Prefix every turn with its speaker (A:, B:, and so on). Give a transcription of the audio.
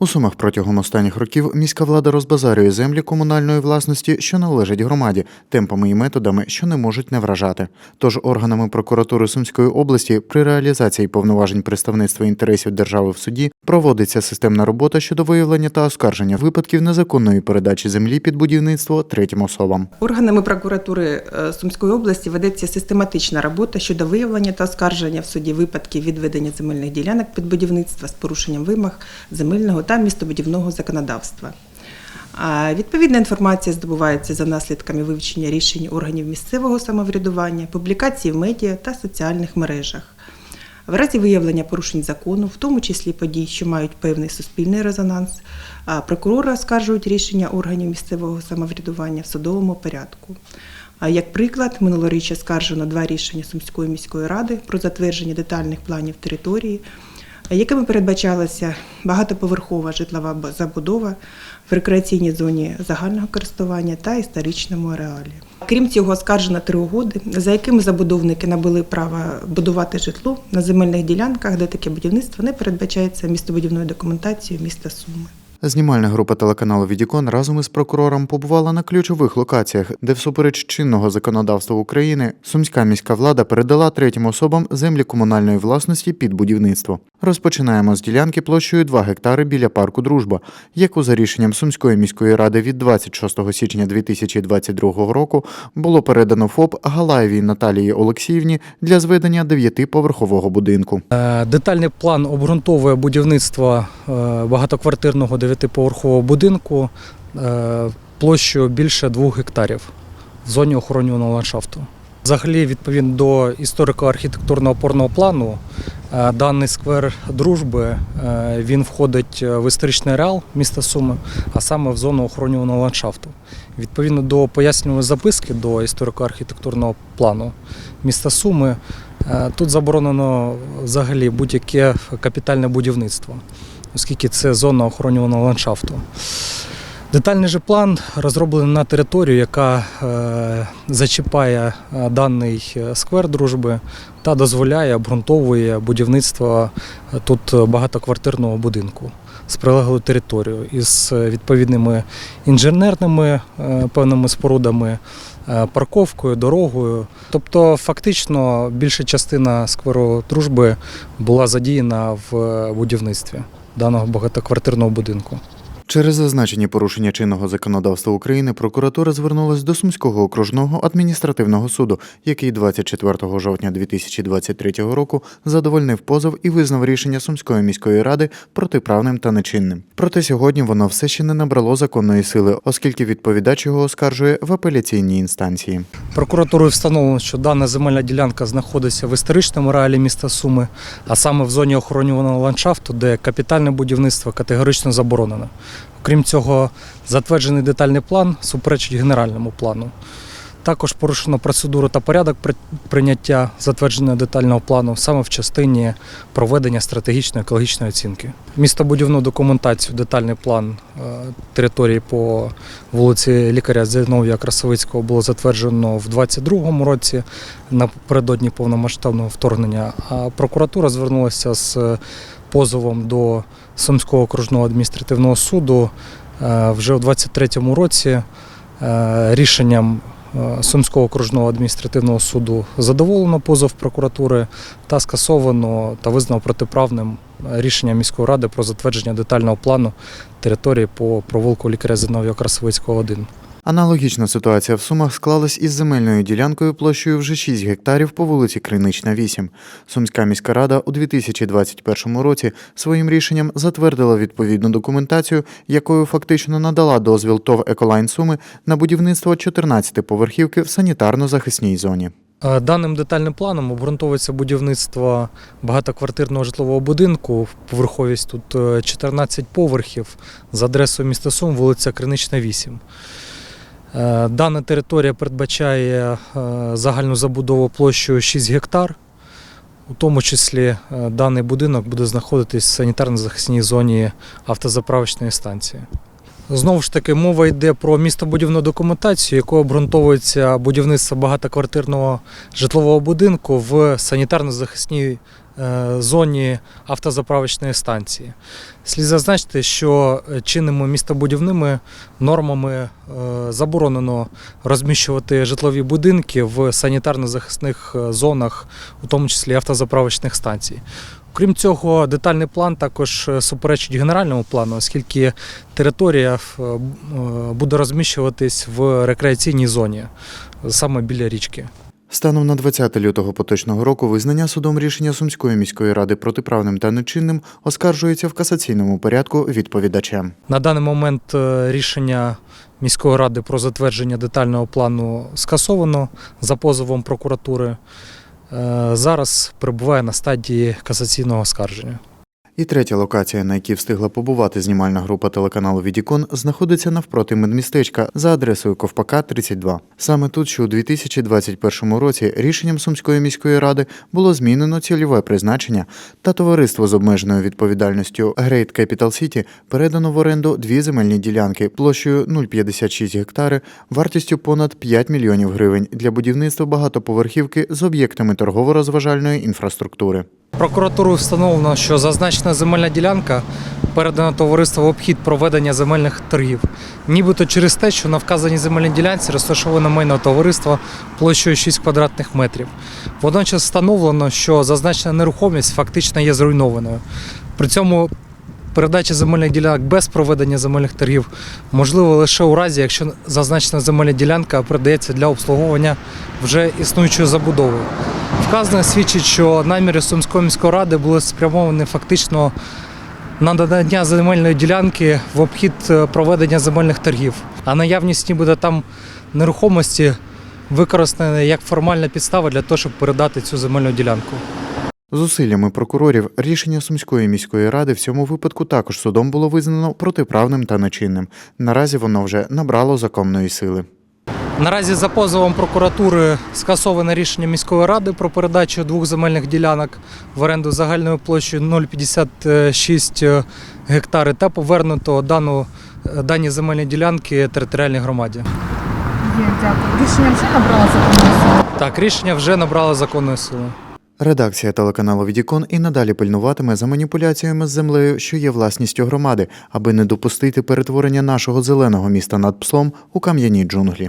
A: У Сумах протягом останніх років міська влада розбазарює землі комунальної власності, що належать громаді, темпами і методами, що не можуть не вражати. Тож органами прокуратури Сумської області при реалізації повноважень представництва інтересів держави в суді проводиться системна робота щодо виявлення та оскарження випадків незаконної передачі землі під будівництво третім особам.
B: Органами прокуратури е, Сумської області ведеться систематична робота щодо виявлення та оскарження в суді випадків відведення земельних ділянок під будівництво з порушенням вимог земельного та містобудівного законодавства. Відповідна інформація здобувається за наслідками вивчення рішень органів місцевого самоврядування, публікацій в медіа та соціальних мережах. В разі виявлення порушень закону, в тому числі подій, що мають певний суспільний резонанс, прокурори оскаржують рішення органів місцевого самоврядування в судовому порядку. Як приклад, минулоріч оскаржено два рішення Сумської міської ради про затвердження детальних планів території, якими передбачалася багатоповерхова житлова забудова в рекреаційній зоні загального користування та історичному ареалі. Крім цього, оскаржено три угоди, за якими забудовники набули право будувати житло на земельних ділянках, де таке будівництво не передбачається містобудівною документацією міста Суми.
A: Знімальна група телеканалу Відікон разом із прокурором побувала на ключових локаціях, де всупереч чинного законодавства України сумська міська влада передала третім особам землі комунальної власності під будівництво. Розпочинаємо з ділянки площею 2 гектари біля парку Дружба, яку за рішенням Сумської міської ради від 26 січня 2022 року було передано ФОП Галаєвій Наталії Олексіївні для зведення дев'ятиповерхового будинку.
C: Е, Детальний план обґрунтовує будівництво е, багатоквартирного дев'ятиповерхового будинку е, площею більше двох гектарів в зоні охоронюваного ландшафту. Взагалі, відповідно до історико-архітектурного опорного плану, е, даний сквер дружби е, він входить в історичний ареал міста Суми, а саме в зону охоронюваного ландшафту. Відповідно до пояснювальної записки до історико-архітектурного плану міста Суми, Тут заборонено взагалі будь-яке капітальне будівництво, оскільки це зона охоронюваного ландшафту. Детальний же план розроблений на територію, яка е, зачіпає е, даний е, сквер дружби та дозволяє, обґрунтовує будівництво тут багатоквартирного будинку з прилеглою територією із відповідними інженерними певними спорудами, парковкою, дорогою. Тобто, фактично, більша частина скверу дружби була задіяна в будівництві даного багатоквартирного будинку.
A: Через зазначені порушення чинного законодавства України прокуратура звернулась до Сумського окружного адміністративного суду, який 24 жовтня 2023 року задовольнив позов і визнав рішення Сумської міської ради протиправним та нечинним. Проте сьогодні воно все ще не набрало законної сили, оскільки відповідач його оскаржує в апеляційній інстанції.
C: Прокуратурою встановлено, що дана земельна ділянка знаходиться в історичному реалі міста Суми, а саме в зоні охоронюваного ландшафту, де капітальне будівництво категорично заборонено. Окрім цього, затверджений детальний план суперечить генеральному плану. Також порушено процедуру та порядок при- прийняття затвердженого детального плану саме в частині проведення стратегічної екологічної оцінки. Містобудівну документацію, детальний план е, території по вулиці лікаря Зінов'я Красовицького було затверджено в 2022 році напередодні повномасштабного вторгнення. А прокуратура звернулася з позовом до Сумського окружного адміністративного суду е, вже у 2023 році е, рішенням е, Сумського окружного адміністративного суду задоволено позов прокуратури та скасовано та визнано протиправним рішення міської ради про затвердження детального плану території по провулку лікаря Зиновія Красовицького 1.
A: Аналогічна ситуація в Сумах склалась із земельною ділянкою площею вже 6 гектарів по вулиці Кринична, 8. Сумська міська рада у 2021 році своїм рішенням затвердила відповідну документацію, якою фактично надала дозвіл ТОВ «Еколайн Суми» на будівництво 14 поверхівки в санітарно-захисній зоні.
C: Е, Даним детальним планом обґрунтовується будівництво багатоквартирного житлового будинку. Поверховість тут е, 14 поверхів з адресою міста Сум, вулиця Кринична, 8. Е, Дана територія передбачає е, загальну забудову площею 6 гектар. У тому числі е, даний будинок буде знаходитись в санітарно-захисній зоні автозаправочної станції. Знову ж таки, мова йде про містобудівну документацію, якою обґрунтовується будівництво багатоквартирного житлового будинку в санітарно-захисній зоні автозаправочної станції. Слід зазначити, що е, чинними містобудівними нормами е, заборонено розміщувати житлові будинки в санітарно-захисних е, зонах, у тому числі автозаправочних станцій. Крім цього, детальний план також е, суперечить генеральному плану, оскільки територія е, е, буде розміщуватись в рекреаційній зоні, саме біля річки.
A: Станом на 20 лютого поточного року визнання судом рішення Сумської міської ради протиправним та нечинним оскаржується в касаційному порядку відповідачем.
C: На даний момент е, рішення міської ради про затвердження детального плану скасовано за позовом прокуратури. Е, Зараз перебуває на стадії касаційного оскарження.
A: І третя локація, на якій встигла побувати знімальна група телеканалу Відікон, знаходиться навпроти медмістечка за адресою Ковпака 32. Саме тут, що у 2021 році рішенням Сумської міської ради було змінено цільове призначення та товариство з обмеженою відповідальністю Great Capital City передано в оренду дві земельні ділянки площею 0,56 гектари вартістю понад 5 мільйонів гривень для будівництва багатоповерхівки з об'єктами торгово-розважальної інфраструктури.
C: Прокуратурою встановлено, що зазначена земельна ділянка передана товариству в обхід проведення земельних торгів, нібито через те, що на вказаній земельній ділянці розташовано майно товариства площею 6 квадратних метрів. Водночас встановлено, що зазначена нерухомість фактично є зруйнованою. При цьому передача земельних ділянок без проведення земельних торгів можливо лише у разі, якщо зазначена земельна ділянка передається для обслуговування вже існуючої забудови. Вказане свідчить, що наміри Сумської міської ради були спрямовані фактично на надання земельної ділянки в обхід е, проведення земельних торгів. А наявність нібито там нерухомості використана як формальна підстава для того, щоб передати цю земельну ділянку.
A: Зусиллями прокурорів рішення Сумської міської ради в цьому випадку також судом було визнано протиправним та нечинним. Наразі воно вже набрало законної сили.
C: Наразі за позовом прокуратури скасоване рішення міської ради про передачу двох земельних ділянок в оренду загальною площею 0,56 гектари та повернуто дану, дані земельні ділянки територіальній громаді.
D: Є, дякую. Рішення вже набрало законної сили?
C: Так, рішення вже набрало законної сили.
A: Редакція телеканалу Відікон і надалі пильнуватиме за маніпуляціями з землею, що є власністю громади, аби не допустити перетворення нашого зеленого міста над псом у кам'яні джунглі.